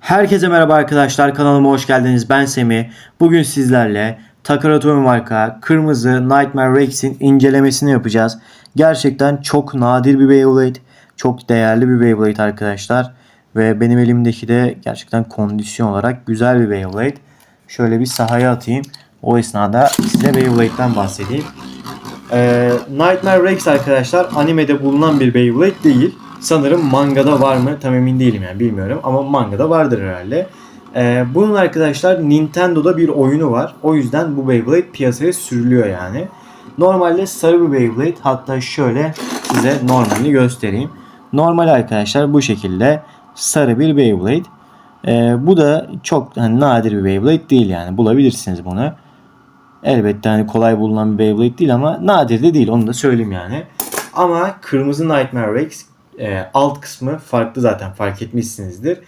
Herkese merhaba arkadaşlar kanalıma hoş geldiniz ben Semih. Bugün sizlerle Takara marka kırmızı Nightmare Rex'in incelemesini yapacağız. Gerçekten çok nadir bir Beyblade. Çok değerli bir Beyblade arkadaşlar. Ve benim elimdeki de gerçekten kondisyon olarak güzel bir Beyblade. Şöyle bir sahaya atayım. O esnada size Beyblade'den bahsedeyim. Ee, Nightmare Rex arkadaşlar animede bulunan bir Beyblade değil. Sanırım mangada var mı tam emin değilim yani bilmiyorum ama mangada vardır herhalde. Ee, bunun arkadaşlar Nintendo'da bir oyunu var. O yüzden bu Beyblade piyasaya sürülüyor yani. Normalde sarı bir Beyblade hatta şöyle size normalini göstereyim. Normal arkadaşlar bu şekilde sarı bir Beyblade. Ee, bu da çok hani nadir bir Beyblade değil yani bulabilirsiniz bunu. Elbette hani kolay bulunan bir Beyblade değil ama nadir de değil onu da söyleyeyim yani. Ama kırmızı Nightmare Rex e, alt kısmı farklı zaten fark etmişsinizdir.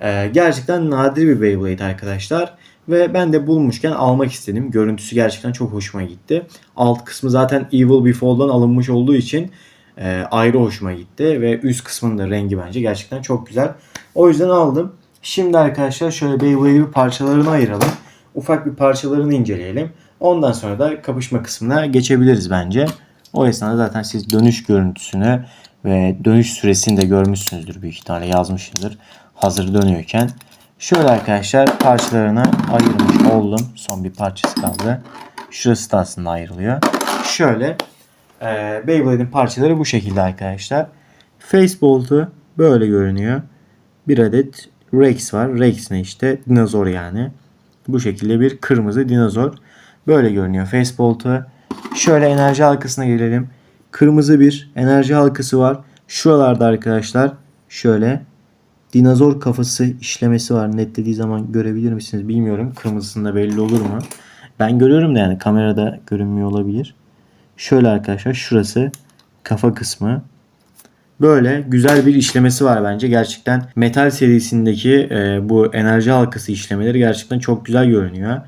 E, gerçekten nadir bir Beyblade arkadaşlar. Ve ben de bulmuşken almak istedim. Görüntüsü gerçekten çok hoşuma gitti. Alt kısmı zaten Evil Befall'dan alınmış olduğu için e, ayrı hoşuma gitti. Ve üst kısmının da rengi bence gerçekten çok güzel. O yüzden aldım. Şimdi arkadaşlar şöyle Beyblade'i bir parçalarını ayıralım. Ufak bir parçalarını inceleyelim. Ondan sonra da kapışma kısmına geçebiliriz bence. O esnada zaten siz dönüş görüntüsünü ve dönüş süresini de görmüşsünüzdür büyük ihtimalle yazmışımdır hazır dönüyorken. Şöyle arkadaşlar parçalarını ayırmış oldum. Son bir parçası kaldı. Şurası da aslında ayrılıyor. Şöyle e, Beyblade'in parçaları bu şekilde arkadaşlar. Facebolt'u böyle görünüyor. Bir adet Rex var. Rex ne işte? Dinozor yani. Bu şekilde bir kırmızı dinozor. Böyle görünüyor Facebolt'u. Şöyle enerji halkasına gelelim. Kırmızı bir enerji halkası var. Şuralarda arkadaşlar şöyle dinozor kafası işlemesi var. Netlediği zaman görebilir misiniz bilmiyorum. Kırmızısında belli olur mu? Ben görüyorum da yani kamerada görünmüyor olabilir. Şöyle arkadaşlar şurası kafa kısmı. Böyle güzel bir işlemesi var bence. Gerçekten metal serisindeki e, bu enerji halkası işlemeleri gerçekten çok güzel görünüyor.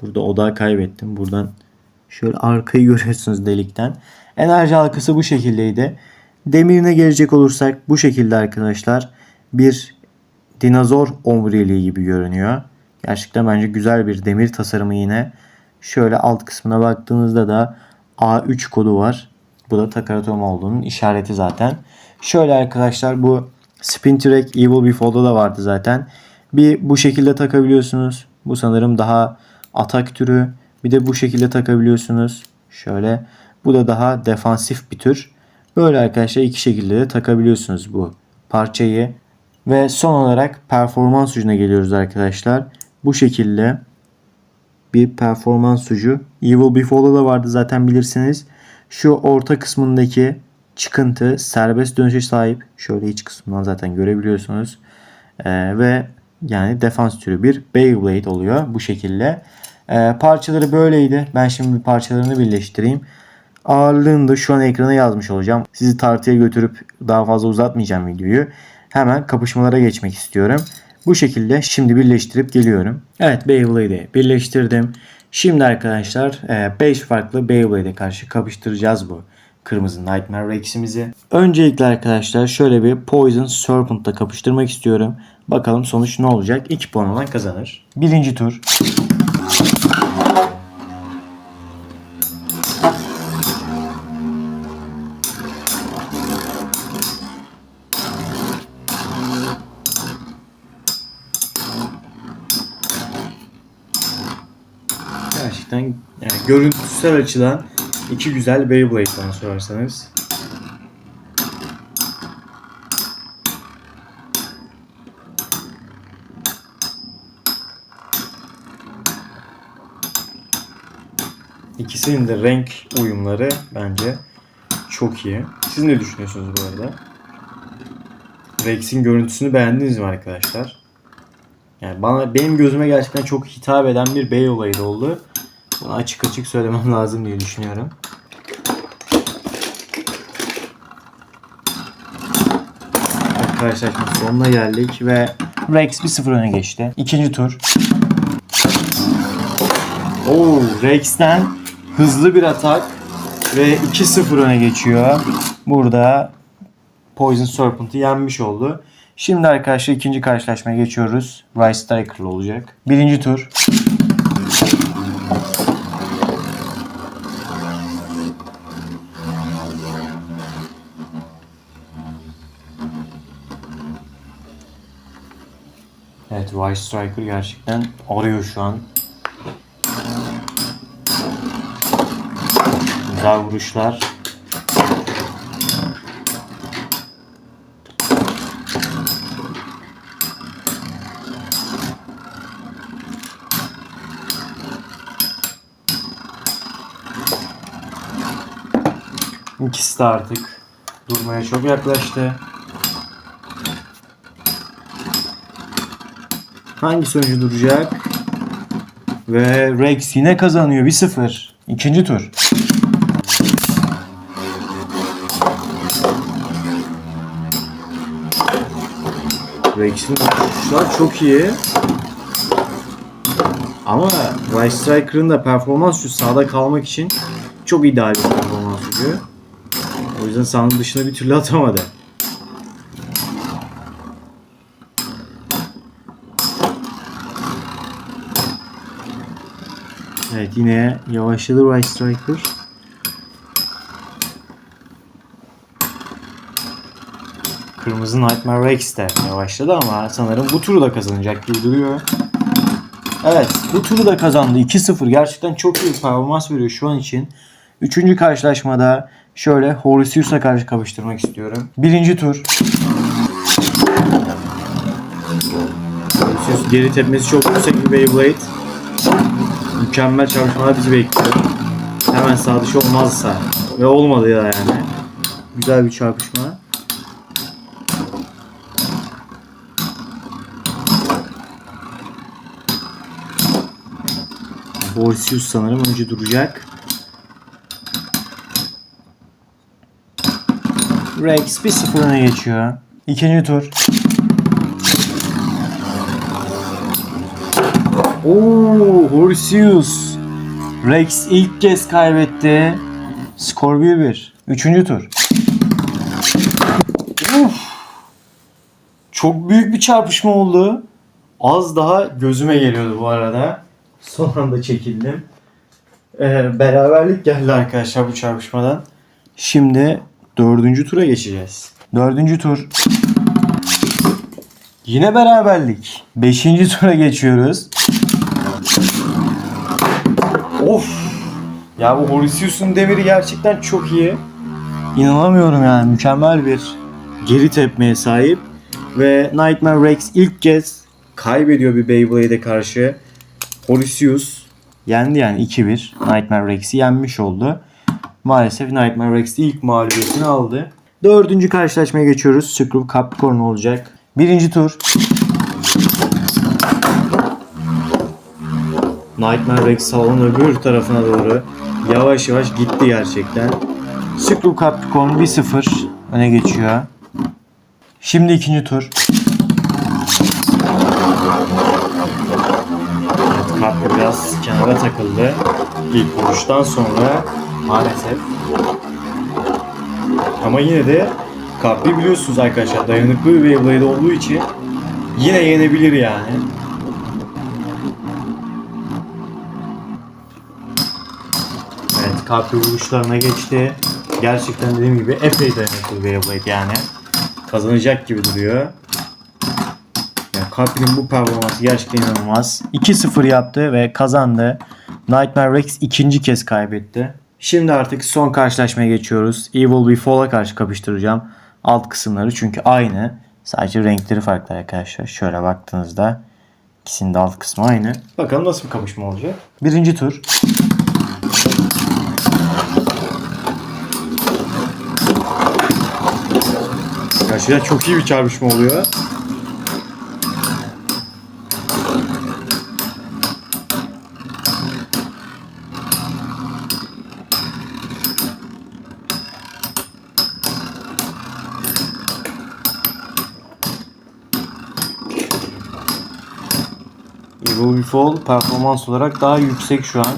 Burada odağı kaybettim. Buradan şöyle arkayı görüyorsunuz delikten. Enerji halkası bu şekildeydi. Demirine gelecek olursak bu şekilde arkadaşlar. Bir dinozor omuriliği gibi görünüyor. Gerçekten bence güzel bir demir tasarımı yine. Şöyle alt kısmına baktığınızda da A3 kodu var. Bu da Takaratom olduğunun işareti zaten. Şöyle arkadaşlar bu Spin Track Evil Befall'da da vardı zaten. Bir bu şekilde takabiliyorsunuz. Bu sanırım daha atak türü. Bir de bu şekilde takabiliyorsunuz. Şöyle. Bu da daha defansif bir tür. Böyle arkadaşlar iki şekilde de takabiliyorsunuz bu parçayı. Ve son olarak performans ucuna geliyoruz arkadaşlar. Bu şekilde bir performans ucu. Evil Befall'da da vardı zaten bilirsiniz. Şu orta kısmındaki çıkıntı serbest dönüşe sahip. Şöyle iç kısmından zaten görebiliyorsunuz. Ee, ve yani defans türü bir Beyblade oluyor bu şekilde. Ee, parçaları böyleydi. Ben şimdi parçalarını birleştireyim. Ağırlığını da şu an ekrana yazmış olacağım. Sizi tartıya götürüp daha fazla uzatmayacağım videoyu. Hemen kapışmalara geçmek istiyorum. Bu şekilde şimdi birleştirip geliyorum. Evet Beyblade'i birleştirdim. Şimdi arkadaşlar 5 farklı Beyblade'e karşı kapıştıracağız bu kırmızı Nightmare Rex'imizi. Öncelikle arkadaşlar şöyle bir Poison Serpent'la kapıştırmak istiyorum. Bakalım sonuç ne olacak? 2 puan olan kazanır. Birinci tur. Gerçekten yani görüntüsel açıdan iki güzel Beyblade bana sorarsanız. İkisinin de renk uyumları bence çok iyi. Siz ne düşünüyorsunuz bu arada? Rex'in görüntüsünü beğendiniz mi arkadaşlar? Yani bana benim gözüme gerçekten çok hitap eden bir Beyblade oldu. Bunu açık açık söylemem lazım diye düşünüyorum. Arkadaşlar sonuna geldik ve Rex 1-0 öne geçti. İkinci tur. Oo, Rex'ten hızlı bir atak ve 2-0 öne geçiyor. Burada Poison Serpent'ı yenmiş oldu. Şimdi arkadaşlar ikinci karşılaşmaya geçiyoruz. Rice Striker olacak. Birinci tur. Evet Striker gerçekten arıyor şu an. Güzel vuruşlar. İkisi de artık durmaya çok yaklaştı. Hangi sonucu duracak? Ve Rex yine kazanıyor 1-0. İkinci tur. Rex'in vuruşlar çok iyi. Ama Rice Striker'ın da performans şu sahada kalmak için çok ideal bir performans gücü. O yüzden sahanın dışına bir türlü atamadı. Evet yine yavaşladı Rice Striker. Kırmızı Nightmare Rex de yavaşladı ama sanırım bu turu da kazanacak gibi duruyor. Evet bu turu da kazandı. 2-0 gerçekten çok iyi performans veriyor şu an için. Üçüncü karşılaşmada şöyle Horatius'a karşı kapıştırmak istiyorum. Birinci tur. Horatius geri tepmesi çok yüksek bir Beyblade. Mükemmel çalışmalar bizi bekliyor. Hemen sağ dışı olmazsa ve olmadı ya yani. Güzel bir çarpışma. Borsius sanırım önce duracak. Rex 1-0 öne geçiyor. İkinci tur. Oo, Horsius. Rex ilk kez kaybetti. Skor 1-1. Üçüncü tur. Uf. Çok büyük bir çarpışma oldu. Az daha gözüme geliyordu bu arada. Son anda çekildim. Ee, beraberlik geldi arkadaşlar bu çarpışmadan. Şimdi dördüncü tura geçeceğiz. Dördüncü tur. Yine beraberlik. Beşinci tura geçiyoruz. Of. Ya bu Horatius'un demiri gerçekten çok iyi. İnanamıyorum yani. Mükemmel bir geri tepmeye sahip. Ve Nightmare Rex ilk kez kaybediyor bir Beyblade'e karşı. Horatius yendi yani 2-1. Nightmare Rex'i yenmiş oldu. Maalesef Nightmare Rex ilk mağlubiyetini aldı. Dördüncü karşılaşmaya geçiyoruz. Screw Capricorn olacak. Birinci tur. Nightmare Rex salonun öbür tarafına doğru yavaş yavaş gitti gerçekten. Screw Capricorn 1-0 öne geçiyor. Şimdi ikinci tur. Evet, biraz kenara takıldı. İlk vuruştan sonra maalesef. Ama yine de Capri biliyorsunuz arkadaşlar dayanıklı bir Beyblade olduğu için yine yenebilir yani. Capri vuruşlarına geçti. Gerçekten dediğim gibi epey dayanıklı Beyblade yani. Kazanacak gibi duruyor. Yani bu performansı gerçekten inanılmaz. 2-0 yaptı ve kazandı. Nightmare Rex ikinci kez kaybetti. Şimdi artık son karşılaşmaya geçiyoruz. Evil Befall'a karşı kapıştıracağım. Alt kısımları çünkü aynı. Sadece renkleri farklı arkadaşlar. Şöyle baktığınızda ikisinin de alt kısmı aynı. Bakalım nasıl bir kapışma olacak. Birinci tur. Karşıda çok iyi bir çarpışma oluyor. Evil performans olarak daha yüksek şu an.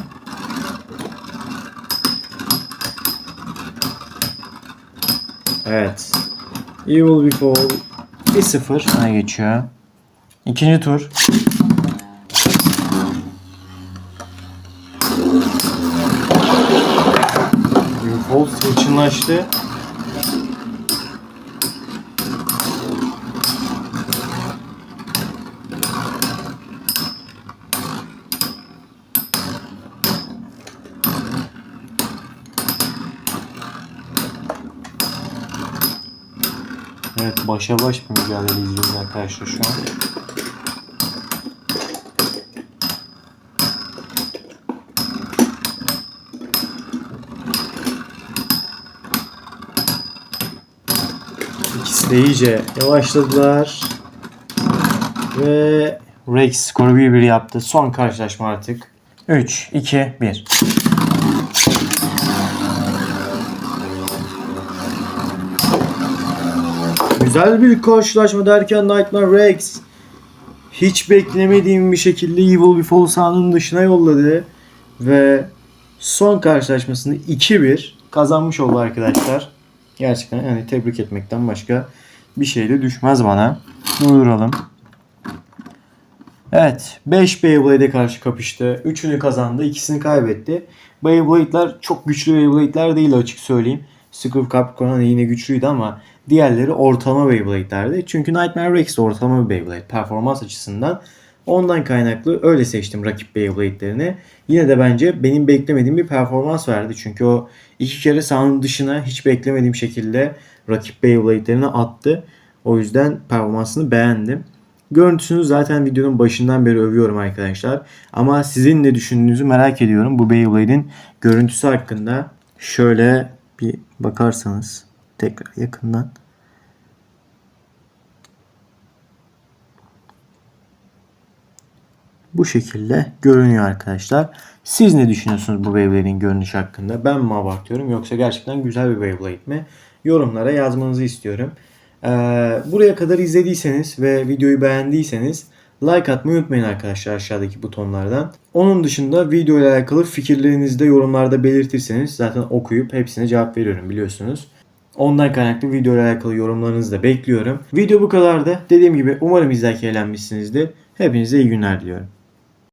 Evet. Evil Before 1-0 öne geçiyor. İkinci tur. Evil Falls Evet başa baş bir mücadele izliyoruz arkadaşlar şu an. İkisi de iyice yavaşladılar. Ve Rex skoru 1-1 yaptı. Son karşılaşma artık. 3, 2, 1. Güzel bir karşılaşma derken Nightmare Rex hiç beklemediğim bir şekilde Evil Before sahanın dışına yolladı ve son karşılaşmasını 2-1 kazanmış oldu arkadaşlar. Gerçekten yani tebrik etmekten başka bir şey de düşmez bana. Durduralım. Evet 5 Beyblade'e karşı kapıştı. 3'ünü kazandı. ikisini kaybetti. Beyblade'ler çok güçlü Beyblade'ler değil açık söyleyeyim. Skull Capricorn yine güçlüydü ama diğerleri ortalama Beyblade'lerdi. Çünkü Nightmare Rex ortalama bir Beyblade performans açısından. Ondan kaynaklı öyle seçtim rakip Beyblade'lerini. Yine de bence benim beklemediğim bir performans verdi. Çünkü o iki kere sahanın dışına hiç beklemediğim şekilde rakip Beyblade'lerini attı. O yüzden performansını beğendim. Görüntüsünü zaten videonun başından beri övüyorum arkadaşlar. Ama sizin ne düşündüğünüzü merak ediyorum bu Beyblade'in görüntüsü hakkında. Şöyle bir bakarsanız tekrar yakından. Bu şekilde görünüyor arkadaşlar. Siz ne düşünüyorsunuz bu Beyblade'in görünüşü hakkında? Ben mi abartıyorum yoksa gerçekten güzel bir Beyblade mi? Yorumlara yazmanızı istiyorum. Ee, buraya kadar izlediyseniz ve videoyu beğendiyseniz like atmayı unutmayın arkadaşlar aşağıdaki butonlardan. Onun dışında video ile alakalı fikirlerinizi de yorumlarda belirtirseniz zaten okuyup hepsine cevap veriyorum biliyorsunuz. Ondan kaynaklı video ile alakalı yorumlarınızı da bekliyorum. Video bu kadardı. Dediğim gibi umarım izlerken eğlenmişsinizdir. Hepinize iyi günler diliyorum.